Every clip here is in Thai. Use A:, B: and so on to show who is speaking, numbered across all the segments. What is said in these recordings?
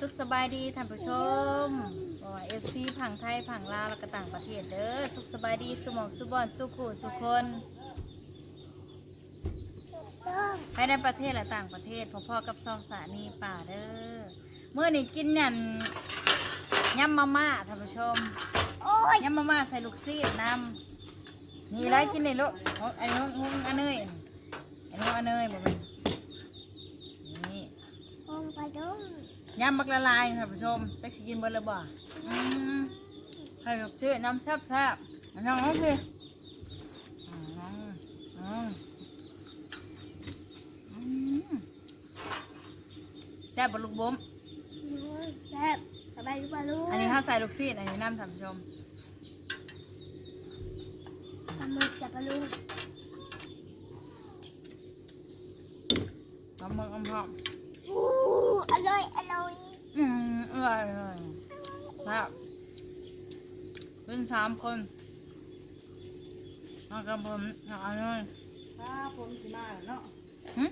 A: สุขสบายดีท่านผู้ชมบอกว่าเอฟซีผังไทยผังลาวแล้วก็ต่างประเทศเด้อ สุขสบายดีสุหมองสุบอนสุขูสุคนภายในประเทศและต่างประเทศพ่อๆกับซองสานีป่าเด้อ เมื่อนี้กินเนี่ยยำมาม่าท่านผู้ชมยำมาม่าใส่ลูกซีดน้ำนี่ไรกินในรถไอ้น้องงอันเนยไอ้น้องอันเนยบอกมันนี่ยำมักละลายท่านผู้ชมจักสิกินเบอร์ละบ่อืมให้ลูกชื่อน้ำแซ่บแซ่บๆน้องน้องพี่อืมอืมอืมแซ่บบลูกบ้ม
B: แซ่บสบายดีป่ะลูก
A: อันนี้ข้าวใส่ลูกซีดอันนี้น้ำท่านผู้ชม
B: ปลาหมึกจับปลาลูก
A: น้ำมันหอม
B: อู้ อร่อยอร่อย
A: ๆอืมอร่อยอร่อยแซ่บเป็นสามคนเอากระผมเอาอันนี้
C: ถ้าผมสิมาเนาะ
A: หึ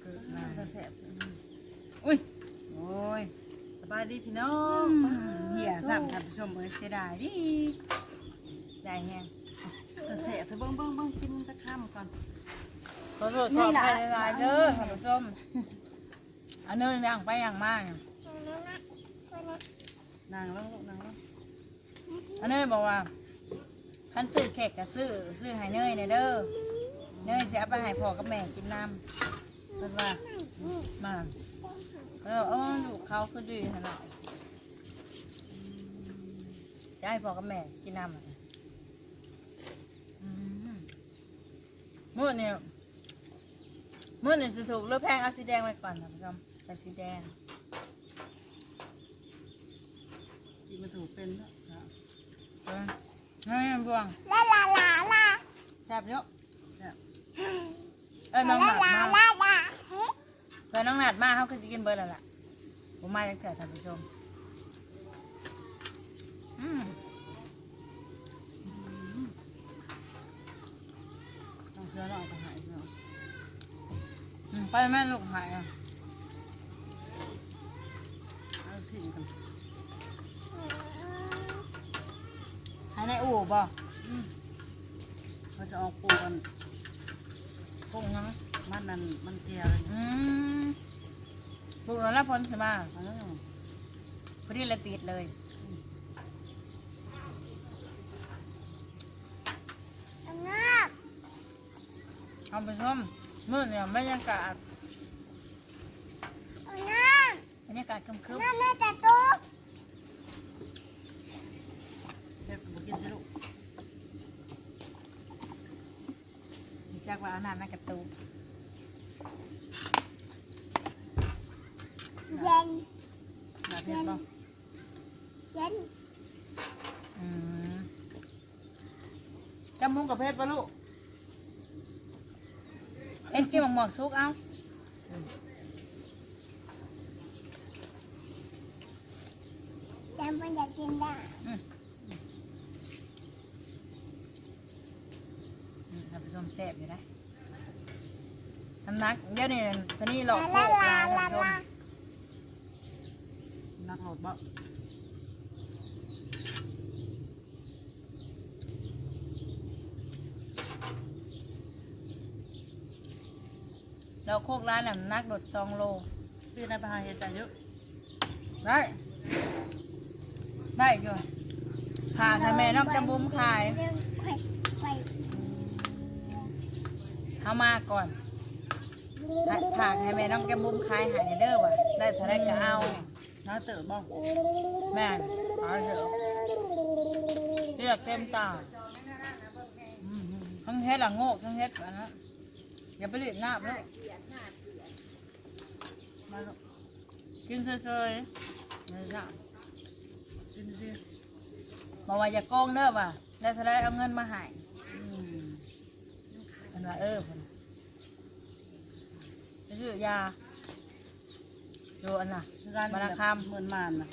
A: เกิดมา
C: จะแสบ
A: อุ้ย
C: โอ้ยสบายดีพี่น้อง
A: เหี้ยสามท่านผู้ชมเอ้ยเสียดายดิได้แฮง
C: จะแสบเธอเบิ้งเบิ้งเบิ้งกินตะข้ามก่อน
A: ขอโทษขออภัยหลายๆเด้อท่านผู้ชม อันนี้ย่างไปย่างมาเนี่ย
C: นางแล้วลูกนางแล้ว
A: อันนี้บอกว่าคันซื้อเค้กก็ซื้อซื้อให้เนยเนี่ยเด้อเนยเสียไปให้พ่อกับแม่กินน้ำเพิ่นว่ามาแล้วเออลูกเขาคือดีขนาดจะให้พ่อกับแม่กินน้ำอะอืมมื้อเนี่ยมื้อเนี่ยจะถูกเลือกแพงเอาสีแดงไว้ก่อนท่านผู้ชม ใส่สีแดง
C: กินมาถูกเป็นแล้ว
A: เออนี่บวง
B: ลาลาลาลา
A: แซ่บเยอะ
C: แซ่บ
A: เอ้ยน้องห
B: ลา
A: นาด
B: ลา
A: มา
B: ลาลา
A: เออน้องหนาดมาเขาคือจะกินเบอร์แล้วล่ะผมมาจากเถอะท่านผู้ชมอืม
C: ต้องเชื่อเราเอาไปหายเนาะ
A: อืมไปแม่ลูกหายอะ
C: เอาทิ้งกัน
A: หายในอู่ บ่
C: เขาจะเอาปูกัน
A: ปรุงยัง
C: มันนั่นมันเจียวเลย
A: อืมปรุงแล้วแล้วพ้นสมา
C: เอาแล้ว
A: พอดีละติดเลย
B: อันน้า
A: ท่านผู้ชมมื้อเนี่ยบรรยากาศ
B: อันน้า
A: บรรยากาศคึม
B: น้าแม่จะตุ๊ก
C: เฮ็ดบุกินสิลูก
A: ๆ จากว่าเอาน้ำในกระตูก
B: เย็น
C: อยากเห็นป่ะ
B: เย็น
A: อืมจำมุงกับเพชรปะลูกเอ็นกินหมกหมวกซุกเอา
B: จำมันอยากกินได้
A: อืมอืมท่านผู้ชมแซ่บอยู่นะน้ำหนักเดี๋ยวนี้สนี่หลอกโค
B: ลากลา
A: ลาท่าน
B: ลา
A: ผู้ชม
B: ลา
C: นักโหลดบ่
A: เราโคกร้านน่ะน้ำหนักโดดสองโล
C: พี่นายไปหาเห็ดใจเยอะ
A: ได้ได้อยู่ผ่าทำแม่นอกจำบุ้มขาย
B: เรื่องไข่ไข่
A: เอามาก่อนผ่าให้แม่น้องจำบุ้มขายใหายเด้อว่ะได้เท่าไรก็เอา
C: น้าเต๋อบ่
A: แม่นเอาเถอะเลือกเต็มตา
C: อืม
A: ทั้งเฮ็ดละโง่ทั้งเฮ็ดอันนั้นอย่าไปรีดน้ำเลย
C: มาลูก
A: กินเฉยๆไม่ใช่
C: กินสิ
A: บอกว่าอย่าโกงเด้อว่ะได้เท่าไรเอาเงินมาใหาย
C: อืม
A: เพิ่ นว่าเออเพิ่นไปซื้อยาดูอันน่ะ
C: ร้าน
A: มาละ
C: แบบ
A: คำ
C: เหมือนมานน่ะ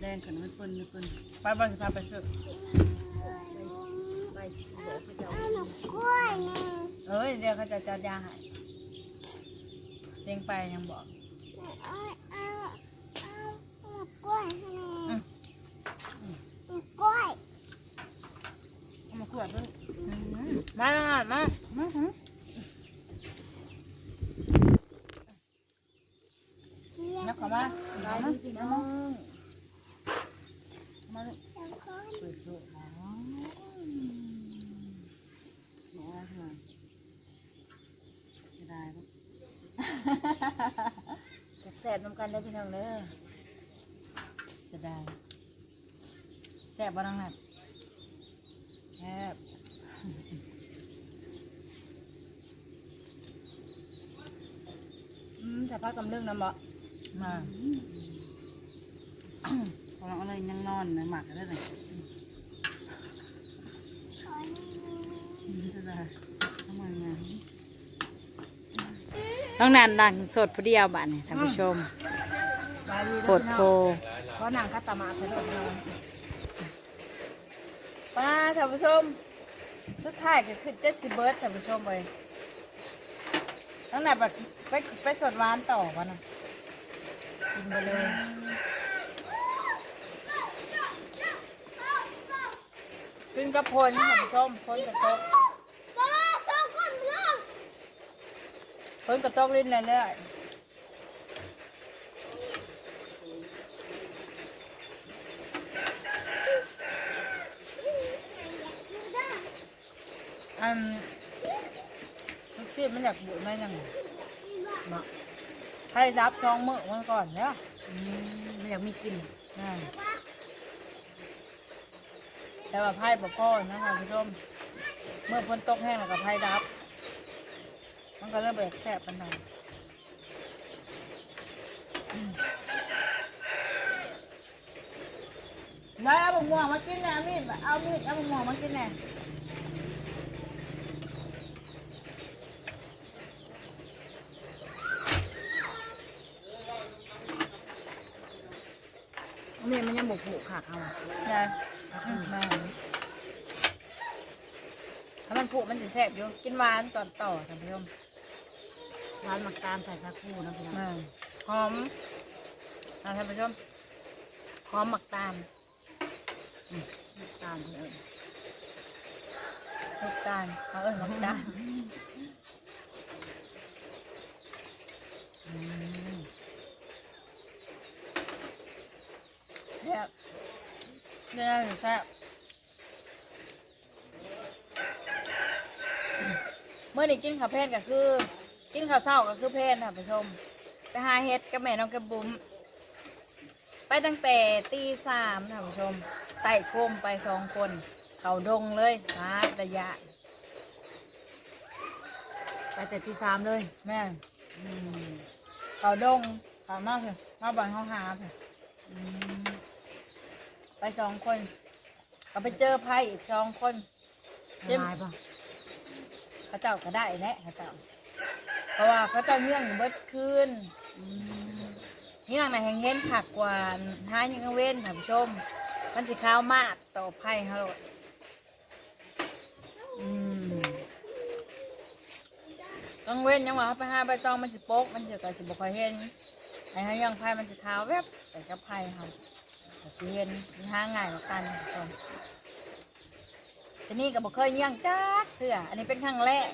C: แดงขึ้นมันปืนมันปืน
A: ไปบ้านสิพาไปซื้อ
C: ไปบอกเขาจะ
B: ให้หนูกล้วยนึ่ง
A: เอ้ยเดี๋ยวเขาจะจัดยาให้เจงไปยังบอก
B: เอาเอากล้วยให้แม่กล้วย
C: เอามาขวดด้วย
A: มา มามา
C: มาฮะ
A: นักเข้ามาสบายดีพี่น้อง
C: มาเลย
B: แล้วก็
C: เปิดโซ่อ๋อหนูว่าเถอะจะได้ปะ
A: แซ่บๆน้ำกันได้พี่น้องเด้อเสียดายแซ่บบ่น้องนัดแซ่บ อืมจะพักกำลังน้ำบ่มา
C: กำลังอะไรยังนอนนะหมักได้เลย
B: ขอนี่
C: จะได้ทำไมไง
A: น้องนันดังสดพอดียวบ้านนี่ท่านผู้ชมโคตรโพเพราะนางคัตตามาไปด้วยเราป้าท่านผู้ชม สุดท้ายก็คือเจ็ดสิเบิร์ดท่านผู้ชมเลย ตั้งแต่แบบไปไปสดหวานต่อวะนะกินไปเลยกินกับพลท่านผู้มพลกับโต๊ะ
B: ก็สองคนเรื่อง
A: พลกับโต๊ะลิ้นเรื่อยๆอัน ลูกศิษย์มันอยากบุญไหมยังมาให้รับทองมือมันก่อนเนี่ย
C: ไม่อยากมีกลิน
A: อ่าแต่ว่าไพ่ปพ่อนะท่านผู้ชมเมื่อฝนตกแห้งแล้วก็ไพ่รับ มันก็เริ่มแบบแสบปันหน่อยอืมแล้วเอาบะม่วงมากินนะมีดเอามีดเอาบะม่วงมากินแน่ มีดมันยังบกผูกขาดเอาใช่แม่ถ้ามันผูกมันจะแสบอยู่กินหวานตอนต่อท่านผู้ชม
C: ร้านหมักตาลใส่ซาคูนะพี่น้อง
A: อ่าหอมอ่าท่านผู้ชมหอมหมักตาล
C: น้ำตาลพี่เอ๋ย
A: หมักตาลเขาเอิ้นหมักตาล
C: อืม
A: แซ่บ เนี่ยแซ่บเมื่อนี้กินข้าวเพนก็คือ กินข้าวเช้าก็คือเพนท่านผู้ชม ไปหาเฮ็ดกับแม่น้องกระบุ๋มไปตั้งแต่ตีสามท่านผู้ชมไต่โคมไปสองคน เขาดงเลยหาระยะ
C: ไปแต่ที่สามเลย
A: แม่นเขาดงเขามากเลยมาบ่อนเขาหาเถอะ ไปสองคนก็ไปเจอไพ่อีกสองคน
C: ละลายปะ
A: เขาเจ้าก็ได้แหละเขาเจ้า เพราะว่าเขาเจ้าเนื่องอยู่เบิดคืน
C: อืม
A: เนื่องในะแห่งเห็นผักกว่าห้ายังเว้นท่านผู้ชม มันสิข้าวมากต่อไพ่เขาโลด
C: อืม
A: ต้องเว้นยังว่าเขาไปห้าใบตองมันสิโป๊กมันสิก็สิบ่ค่อยเห็นไอ้เขายังไพ่มันสิขาวแวบแต่กับไพ่เขาก็ สิเห็นมันหาง่ายกว่ากันท่านผู้ชมทีนี้ก็บ่เคยเยี่ยงจักเถื่ออันนี้เป็นครั้งแรก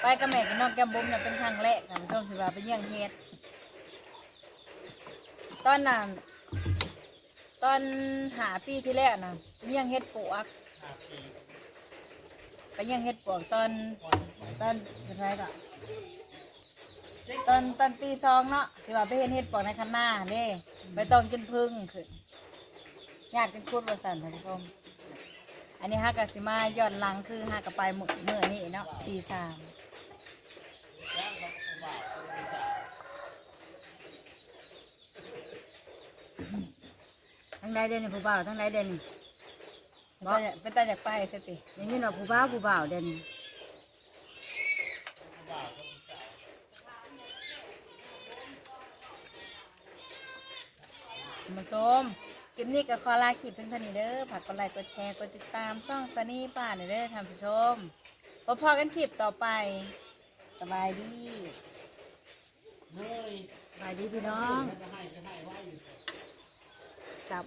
A: ไปกับแม่กับน้องแก้มบุ้มเนี่ยเป็นครั้งแรกท่านผู้ชมสิว่าไปเยี่ยงเฮ็ดตอนนั้นตอนหาปีที่แรกนะเยี่ยงเฮ็ดปวกไปเยี่ยงเฮ็ดปวกตอนตอนอะไรก็ตอนตอนตีซองเนาะที่ว่าไปเห็นเฮ็ดปวกในคันหน้าเด้ ไปต้องกินพึ่งขึ้นญาติกันพูดว่าสั่นท่านผู้ชมอันนี้ฮากาสิมาย้อนหลังคือฮากะไปเมื่อเมื่อนี่เนาะตีสาม
C: ทั้งได้เด่นผู้บ่าวทั้งได้เด่น
A: บอกเป็นตาอยากไปสติ
C: อย่างนี้เนาะผู้บ่าวผู้บ่าวเด่น
A: มาชมคลิปนี้ก็ขอลาคลิปเพียงเท่านี้เด้อฝากกดไลค์กดแชร์กดติดตามช่องซันนี่ป่าหน่อยเด้อท่านผู้ชมพบพอกันคลิปต่อไป สบายดี
C: สบายดีพี่น้อง
A: บกับ